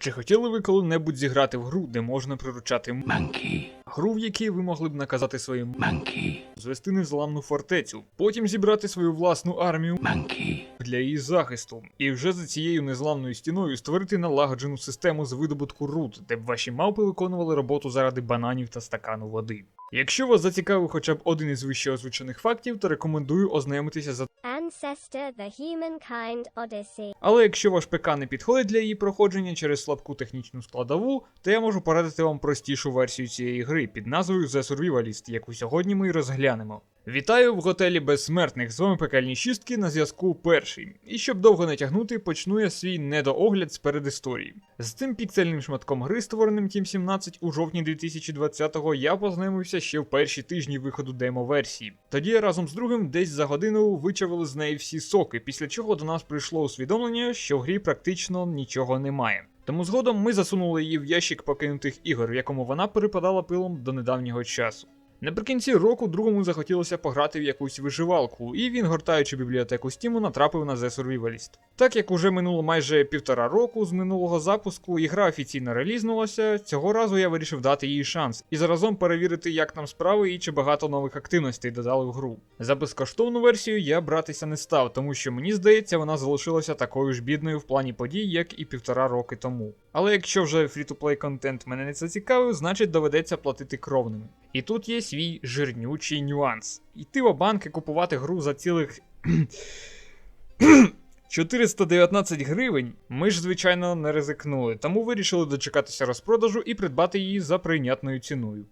Чи хотіли ви коли-небудь зіграти в гру, де можна приручати Monkey, гру, в якій ви могли б наказати своїм monkey, звести незламну фортецю, потім зібрати свою власну армію monkey, для її захисту, і вже за цією незламною стіною створити налагоджену систему з видобутку руд, де б ваші мавпи виконували роботу заради бананів та стакану води. Якщо вас зацікавив хоча б один із вище озвучених фактів, то рекомендую ознайомитися за Ancestor The Humankind Odyssey. Але якщо ваш ПК не підходить для її проходження через слабку технічну складову, то я можу порадити вам простішу версію цієї гри під назвою The Survivalist, яку сьогодні ми і розглянемо. Вітаю в готелі безсмертних. З вами пекельні шістки на зв'язку перший. І щоб довго не тягнути, почну я свій недоогляд з передісторії. З цим піксельним шматком гри, створеним Team 17 у жовтні 2020-го, я познайомився ще в перші тижні виходу демо-версії. Тоді разом з другим десь за годину вичавили з неї всі соки, після чого до нас прийшло усвідомлення, що в грі практично нічого немає. Тому згодом ми засунули її в ящик покинутих ігор, в якому вона перепадала пилом до недавнього часу. Наприкінці року другому захотілося пограти в якусь виживалку, і він, гортаючи бібліотеку Стіму, натрапив на The Survivalist. Так як уже минуло майже півтора року з минулого запуску, і гра офіційно релізнулася, цього разу я вирішив дати їй шанс і заразом перевірити, як там справи і чи багато нових активностей додали в гру. За безкоштовну версію я братися не став, тому що мені здається, вона залишилася такою ж бідною в плані подій, як і півтора роки тому. Але якщо вже фрі-то-плей контент мене не зацікавив, значить доведеться платити кровними. І тут є свій жирнючий нюанс. Йти в банк і купувати гру за цілих 419 гривень ми ж, звичайно, не ризикнули, тому вирішили дочекатися розпродажу і придбати її за прийнятною ціною.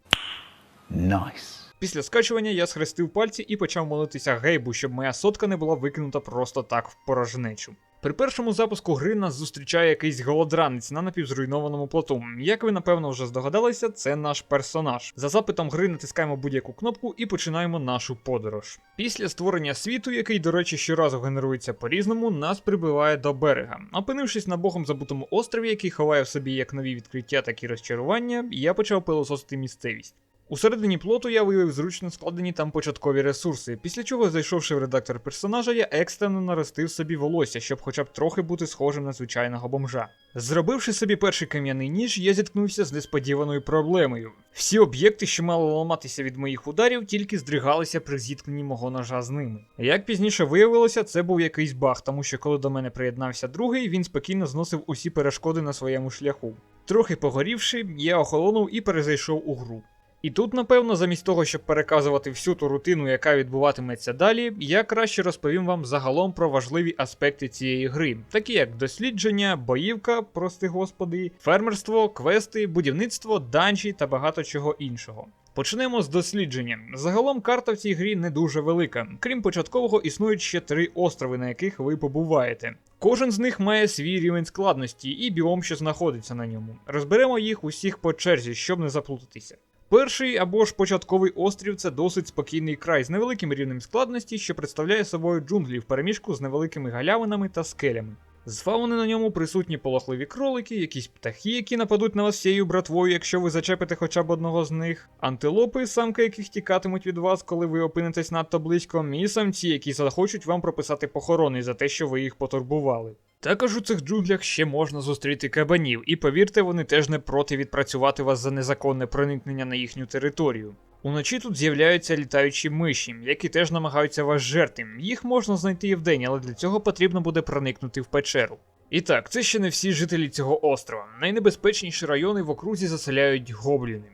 nice. Після скачування я схрестив пальці і почав молитися гейбу, щоб моя сотка не була викинута просто так в порожнечу. При першому запуску гри нас зустрічає якийсь голодранець на напівзруйнованому плоту. Як ви напевно вже здогадалися, це наш персонаж. За запитом гри натискаємо будь-яку кнопку і починаємо нашу подорож. Після створення світу, який, до речі, щоразу генерується по-різному, нас прибиває до берега. Опинившись на богом забутому острові, який ховає в собі як нові відкриття, так і розчарування, я почав пилососити місцевість. Усередині плоту я виявив зручно складені там початкові ресурси, після чого, зайшовши в редактор персонажа, я екстрено наростив собі волосся, щоб хоча б трохи бути схожим на звичайного бомжа. Зробивши собі перший кам'яний ніж, я зіткнувся з несподіваною проблемою. Всі об'єкти, що мали ламатися від моїх ударів, тільки здригалися при зіткненні мого ножа з ними. Як пізніше виявилося, це був якийсь баг, тому що коли до мене приєднався другий, він спокійно зносив усі перешкоди на своєму шляху. Трохи погорівши, я охолонув і перезайшов у гру. І тут, напевно, замість того, щоб переказувати всю ту рутину, яка відбуватиметься далі, я краще розповім вам загалом про важливі аспекти цієї гри, такі як дослідження, боївка, прости господи, фермерство, квести, будівництво, данжі та багато чого іншого. Почнемо з дослідження. Загалом карта в цій грі не дуже велика. Крім початкового, існують ще три острови, на яких ви побуваєте. Кожен з них має свій рівень складності і біом, що знаходиться на ньому. Розберемо їх усіх по черзі, щоб не заплутатися. Перший або ж початковий острів це досить спокійний край з невеликим рівнем складності, що представляє собою джунглі в переміжку з невеликими галявинами та скелями. З фауни на ньому присутні полохливі кролики, якісь птахи, які нападуть на вас всією братвою, якщо ви зачепите хоча б одного з них, антилопи, самки яких тікатимуть від вас, коли ви опинитесь надто близько, і самці, які захочуть вам прописати похорони за те, що ви їх потурбували. Також у цих джунглях ще можна зустріти кабанів, і повірте, вони теж не проти відпрацювати вас за незаконне проникнення на їхню територію. Уночі тут з'являються літаючі миші, які теж намагаються вас жерти. Їх можна знайти і вдень, але для цього потрібно буде проникнути в печеру. І так, це ще не всі жителі цього острова. Найнебезпечніші райони в окрузі заселяють гобліни,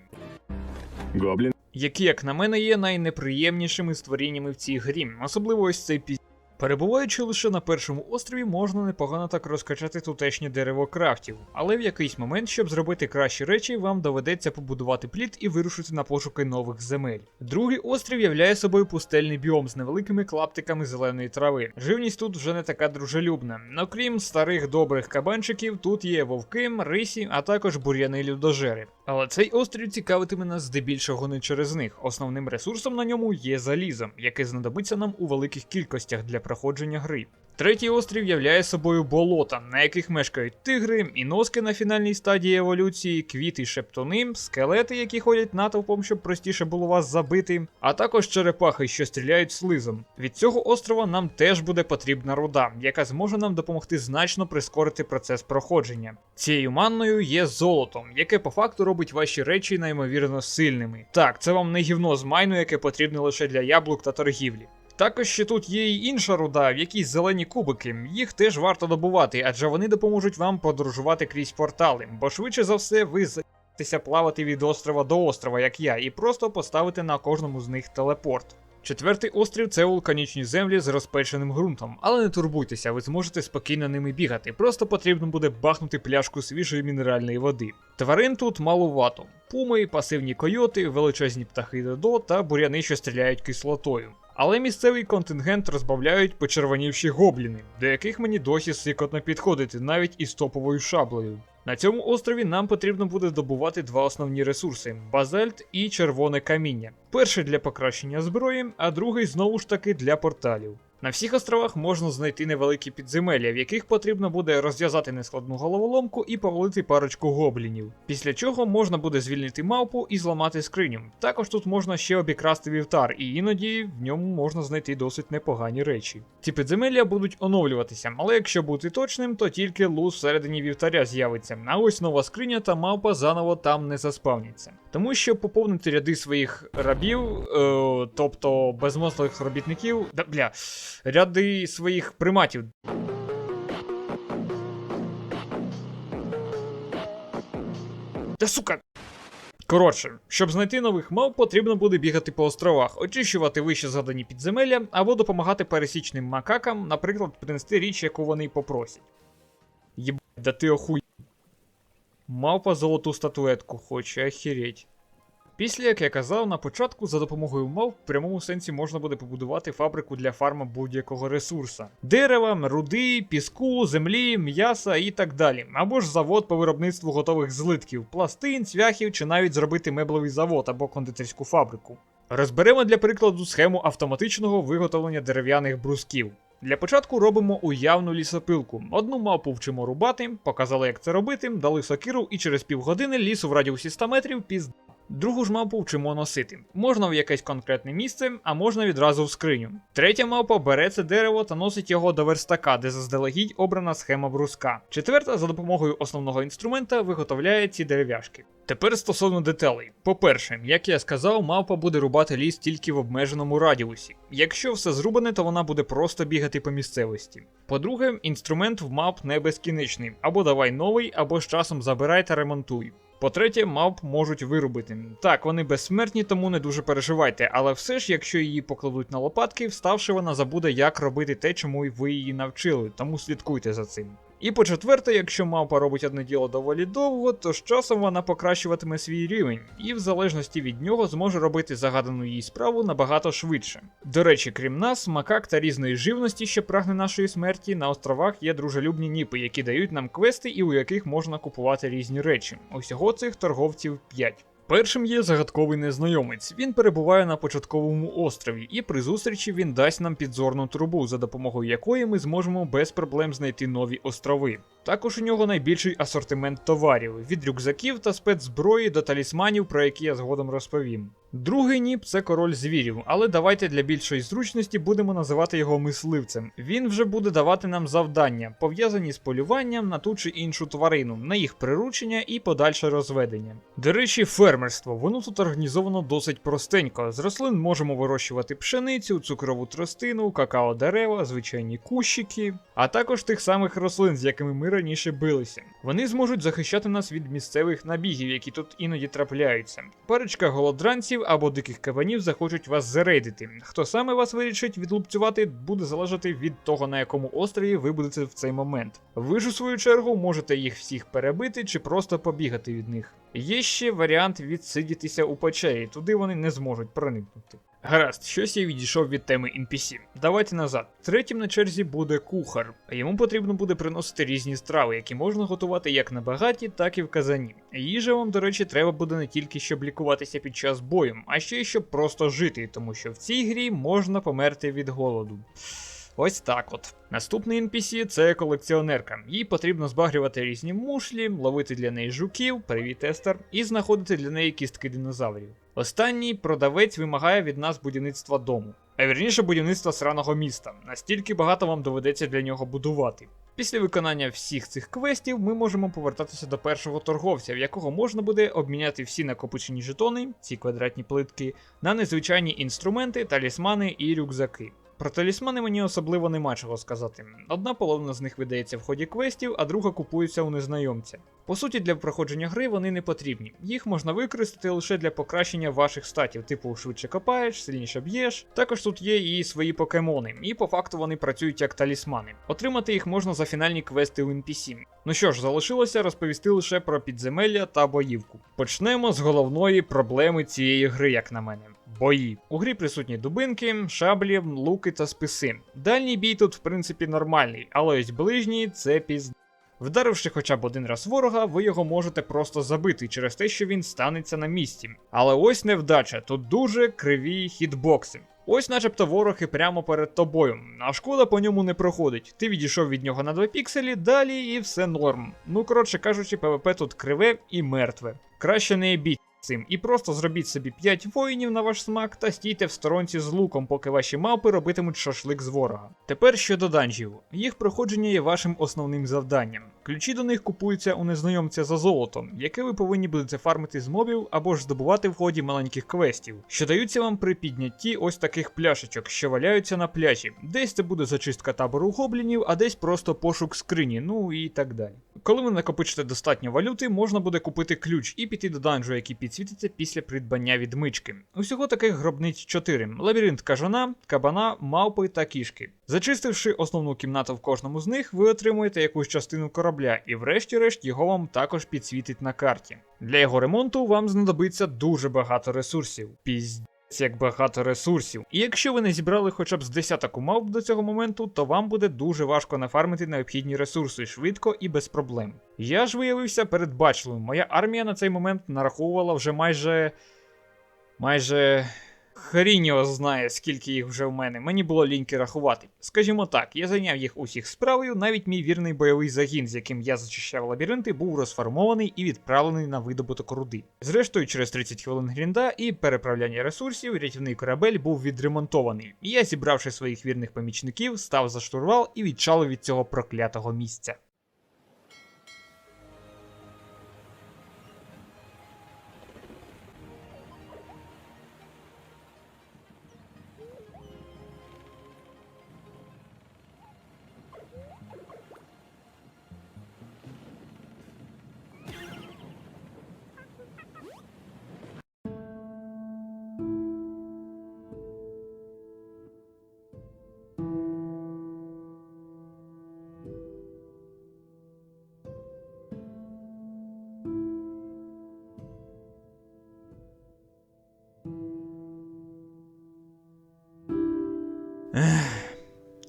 Гоблін. які, як на мене, є найнеприємнішими створіннями в цій грі, особливо ось цей піз... Перебуваючи лише на першому острові, можна непогано так розкачати тутешнє дерево крафтів, але в якийсь момент, щоб зробити кращі речі, вам доведеться побудувати плід і вирушити на пошуки нових земель. Другий острів являє собою пустельний біом з невеликими клаптиками зеленої трави. Живність тут вже не така дружелюбна. Окрім старих добрих кабанчиків, тут є вовки, рисі, а також бур'яни людожери. Але цей острів цікавитиме нас здебільшого не через них. Основним ресурсом на ньому є залізо, яке знадобиться нам у великих кількостях для проходження гри. Третій острів являє собою болота, на яких мешкають тигри, іноски на фінальній стадії еволюції, квіти шептуни, скелети, які ходять натовпом, щоб простіше було вас забити, а також черепахи, що стріляють слизом. Від цього острова нам теж буде потрібна руда, яка зможе нам допомогти значно прискорити процес проходження. Цією манною є золото, яке по факту робить ваші речі неймовірно сильними. Так, це вам не гівно з майну, яке потрібне лише для яблук та торгівлі. Також ще тут є й інша руда, якісь зелені кубики. Їх теж варто добувати, адже вони допоможуть вам подорожувати крізь портали, бо швидше за все ви заїтеся плавати від острова до острова, як я, і просто поставити на кожному з них телепорт. Четвертий острів це вулканічні землі з розпеченим ґрунтом, але не турбуйтеся, ви зможете спокійно ними бігати. Просто потрібно буде бахнути пляшку свіжої мінеральної води. Тварин тут малувато: пуми, пасивні койоти, величезні птахи додо та буряни, що стріляють кислотою. Але місцевий контингент розбавляють почервонівші гобліни, до яких мені досі сикотно підходити, навіть із топовою шаблею. На цьому острові нам потрібно буде добувати два основні ресурси: базальт і червоне каміння. Перший для покращення зброї, а другий знову ж таки для порталів. На всіх островах можна знайти невеликі підземелля, в яких потрібно буде розв'язати нескладну головоломку і повалити парочку гоблінів. Після чого можна буде звільнити мавпу і зламати скриню. Також тут можна ще обікрасти вівтар, і іноді в ньому можна знайти досить непогані речі. Ці підземелля будуть оновлюватися, але якщо бути точним, то тільки лут всередині вівтаря з'явиться. А ось нова скриня та мавпа заново там не заспавняться. Тому що поповнити ряди своїх рабів, е, тобто безмозглих робітників, да бля, ряди своїх приматів. Та сука. Коротше, щоб знайти нових мав, потрібно буде бігати по островах, очищувати вище згадані підземелля або допомагати пересічним макакам, наприклад, принести річ, яку вони попросять. Єбать, да ти охуй. Мавпа золоту статуетку хоче, охереть. Після, як я казав, на початку за допомогою мав в прямому сенсі можна буде побудувати фабрику для фарма будь-якого ресурса: дерева, руди, піску, землі, м'яса і так далі. Або ж завод по виробництву готових злитків, пластин, цвяхів чи навіть зробити меблевий завод або кондитерську фабрику. Розберемо для прикладу схему автоматичного виготовлення дерев'яних брусків. Для початку робимо уявну лісопилку. Одну мавпу вчимо рубати, показали, як це робити, дали сокиру, і через півгодини лісу в радіусі 100 метрів піз. Другу ж мавпу вчимо носити. Можна в якесь конкретне місце, а можна відразу в скриню. Третя мавпа бере це дерево та носить його до верстака, де заздалегідь обрана схема бруска. Четверта за допомогою основного інструмента виготовляє ці дерев'яшки. Тепер стосовно деталей. По-перше, як я сказав, мавпа буде рубати ліс тільки в обмеженому радіусі. Якщо все зрубане, то вона буде просто бігати по місцевості. По-друге, інструмент в мавп не безкінечний. Або давай новий, або з часом забирай та ремонтуй. По-третє, мавп можуть вирубити. Так, вони безсмертні, тому не дуже переживайте, але все ж, якщо її покладуть на лопатки, вставши, вона забуде, як робити те, чому ви її навчили, тому слідкуйте за цим. І по четверте, якщо мавпа робить одне діло доволі довго, то з часом вона покращуватиме свій рівень, і в залежності від нього зможе робити загадану їй справу набагато швидше. До речі, крім нас, макак та різної живності, що прагне нашої смерті, на островах є дружелюбні ніпи, які дають нам квести і у яких можна купувати різні речі. Усього цих торговців 5. Першим є загадковий незнайомець. Він перебуває на початковому острові, і при зустрічі він дасть нам підзорну трубу, за допомогою якої ми зможемо без проблем знайти нові острови. Також у нього найбільший асортимент товарів від рюкзаків та спецзброї до талісманів, про які я згодом розповім. Другий ніп це король звірів, але давайте для більшої зручності будемо називати його мисливцем. Він вже буде давати нам завдання, пов'язані з полюванням на ту чи іншу тварину, на їх приручення і подальше розведення. До речі, фермерство, воно тут організовано досить простенько. З рослин можемо вирощувати пшеницю, цукрову тростину, какао дерева, звичайні кущики, а також тих самих рослин, з якими ми раніше билися. Вони зможуть захищати нас від місцевих набігів, які тут іноді трапляються. Парочка голодранців або диких кабанів захочуть вас зарейдити. Хто саме вас вирішить відлупцювати, буде залежати від того, на якому острові ви будете в цей момент. Ви ж у свою чергу можете їх всіх перебити чи просто побігати від них. Є ще варіант відсидітися у печері, туди вони не зможуть проникнути. Гаразд, щось я відійшов від теми NPC. Давайте назад. Третім на черзі буде кухар. Йому потрібно буде приносити різні страви, які можна готувати як на багаті, так і в казані. Їжа вам, до речі, треба буде не тільки щоб лікуватися під час бою, а ще й щоб просто жити, тому що в цій грі можна померти від голоду. Ось так от. Наступний NPC це колекціонерка. Їй потрібно збагрювати різні мушлі, ловити для неї жуків, привіт тестер, і знаходити для неї кістки динозаврів. Останній продавець вимагає від нас будівництва дому, а вірніше будівництва сраного міста. Настільки багато вам доведеться для нього будувати. Після виконання всіх цих квестів ми можемо повертатися до першого торговця, в якого можна буде обміняти всі накопичені жетони, ці квадратні плитки, на незвичайні інструменти, талісмани і рюкзаки. Про талісмани мені особливо нема чого сказати. Одна половина з них видається в ході квестів, а друга купується у незнайомця. По суті, для проходження гри вони не потрібні. Їх можна використати лише для покращення ваших статів, типу швидше копаєш, сильніше б'єш. Також тут є і свої покемони, і по факту вони працюють як талісмани. Отримати їх можна за фінальні квести у NPC. Ну що ж, залишилося розповісти лише про підземелля та боївку. Почнемо з головної проблеми цієї гри, як на мене. Бої. У грі присутні дубинки, шаблі, луки та списи. Дальній бій тут, в принципі, нормальний, але ось ближній це піз. Вдаривши хоча б один раз ворога, ви його можете просто забити через те, що він станеться на місці. Але ось невдача, тут дуже криві хітбокси. Ось начебто ворог і прямо перед тобою, а шкода по ньому не проходить. Ти відійшов від нього на 2 пікселі, далі і все норм. Ну коротше кажучи, ПВП тут криве і мертве. Краще не біть цим і просто зробіть собі 5 воїнів на ваш смак та стійте в сторонці з луком, поки ваші мавпи робитимуть шашлик з ворога. Тепер щодо данжів. Їх проходження є вашим основним завданням. Ключі до них купуються у незнайомця за золотом, яке ви повинні будете фармити з мобів або ж здобувати в ході маленьких квестів, що даються вам при піднятті ось таких пляшечок, що валяються на пляжі. Десь це буде зачистка табору гоблінів, а десь просто пошук скрині, ну і так далі. Коли ви накопичите достатньо валюти, можна буде купити ключ і піти до данжу, який підсвітиться після придбання відмички. Усього таких гробниць 4: лабіринт кажана, кабана, мавпи та кішки. Зачистивши основну кімнату в кожному з них, ви отримуєте якусь частину корабля, і врешті-решт його вам також підсвітить на карті. Для його ремонту вам знадобиться дуже багато ресурсів. Пізд. Як багато ресурсів. І якщо ви не зібрали хоча б з десяток мавп до цього моменту, то вам буде дуже важко нафармити необхідні ресурси швидко і без проблем. Я ж виявився передбачливим. Моя армія на цей момент нараховувала вже майже. майже. Хрінь його знає, скільки їх вже в мене. Мені було ліньки рахувати. Скажімо так, я зайняв їх усіх справою, навіть мій вірний бойовий загін, з яким я зачищав лабіринти, був розформований і відправлений на видобуток руди. Зрештою, через 30 хвилин грінда і переправляння ресурсів, рятівний корабель був відремонтований. Я, зібравши своїх вірних помічників, став за штурвал і відчалив від цього проклятого місця.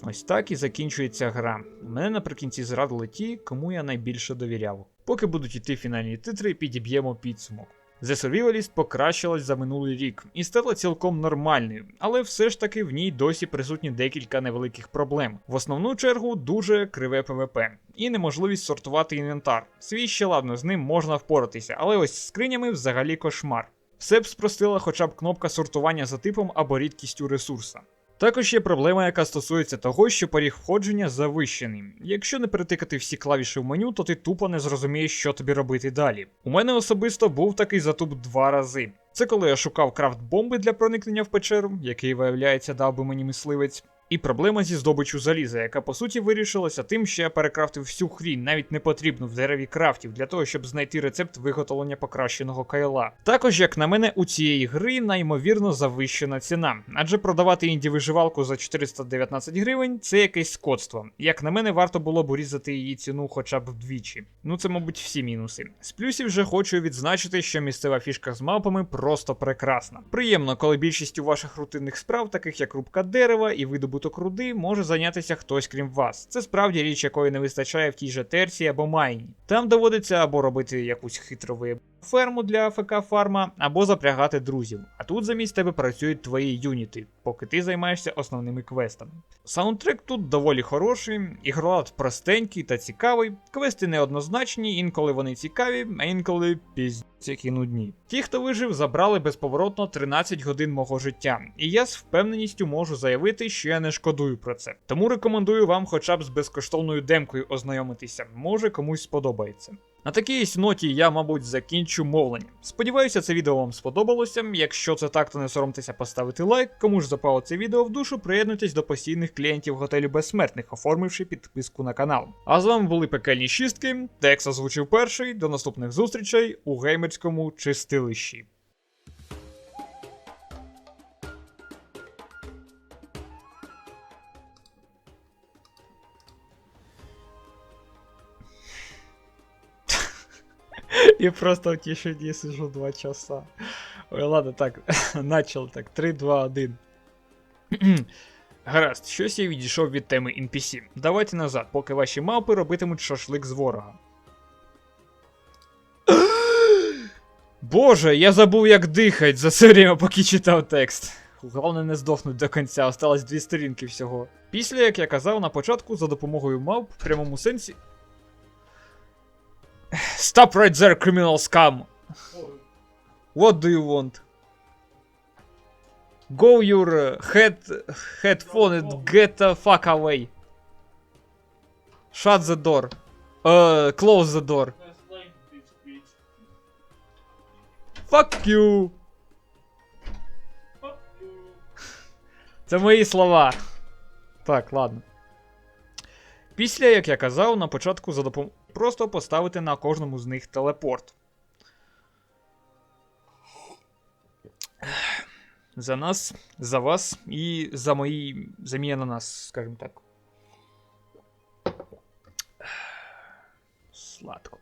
Ось так і закінчується гра. Мене наприкінці зрадили ті, кому я найбільше довіряв. Поки будуть іти фінальні титри, підіб'ємо підсумок. The Survivalist покращилась за минулий рік і стала цілком нормальною, але все ж таки в ній досі присутні декілька невеликих проблем. В основну чергу дуже криве ПВП і неможливість сортувати інвентар. Свій ще ладно, з ним можна впоратися, але ось з скринями взагалі кошмар. Все б спростила хоча б кнопка сортування за типом або рідкістю ресурса. Також є проблема, яка стосується того, що поріг входження завищений. Якщо не перетикати всі клавіші в меню, то ти тупо не зрозумієш, що тобі робити далі. У мене особисто був такий затуп два рази. Це коли я шукав крафт бомби для проникнення в печеру, який, виявляється, дав би мені мисливець. І проблема зі здобичу заліза, яка по суті вирішилася тим, що я перекрафтив всю хрінь, навіть не потрібну в дереві крафтів, для того, щоб знайти рецепт виготовлення покращеного кайла. Також, як на мене, у цієї гри наймовірно завищена ціна, адже продавати інді виживалку за 419 гривень це якесь скотство. Як на мене, варто було б урізати її ціну хоча б вдвічі. Ну це, мабуть, всі мінуси. З плюсів же хочу відзначити, що місцева фішка з мапами просто прекрасна. Приємно, коли більшістю ваших рутинних справ, таких як рубка дерева і видобуток руди, може зайнятися хтось крім вас. Це справді річ, якої не вистачає в тій же терсі або майні. Там доводиться або робити якусь хитрову ферму для АФК фарма або запрягати друзів. А тут замість тебе працюють твої юніти, поки ти займаєшся основними квестами. Саундтрек тут доволі хороший, ігролад простенький та цікавий, квести неоднозначні, інколи вони цікаві, а інколи піздець які нудні. Ті, хто вижив, забрали безповоротно 13 годин мого життя, і я з впевненістю можу заявити, що я не шкодую про це. Тому рекомендую вам хоча б з безкоштовною демкою ознайомитися, може комусь сподобається. На такій ноті я, мабуть, закінчу мовлення. Сподіваюся, це відео вам сподобалося. Якщо це так, то не соромтеся поставити лайк. Кому ж запало це відео в душу, приєднуйтесь до постійних клієнтів готелю безсмертних, оформивши підписку на канал. А з вами були пекельні шістки. Текс озвучив перший. До наступних зустрічей у геймерському чистилищі. И просто в тишине сижу два часа. Ой, ладно, так, начал так. 3, 2, 1. Гаразд, щось я відійшов від теми NPC. Давайте назад, поки ваші мавпи робитимуть шашлик з ворога. Боже, я забув як дихать за це время, поки читав текст. Головне не здохнуть до кінця, осталось дві сторінки всього. Після, як я казав на початку, за допомогою мавп в прямому сенсі. Stop right there, criminal scum! What do you want? Go your uh, head headphone and get the fuck away. Shut the door. Uh, close the door. Fuck you. Це мої слова. Так, ладно. Після, як я казав, на початку за допом... просто поставити на кожному з них телепорт. За нас, за вас і за мої. за мій ананас, скажімо так. Сладко.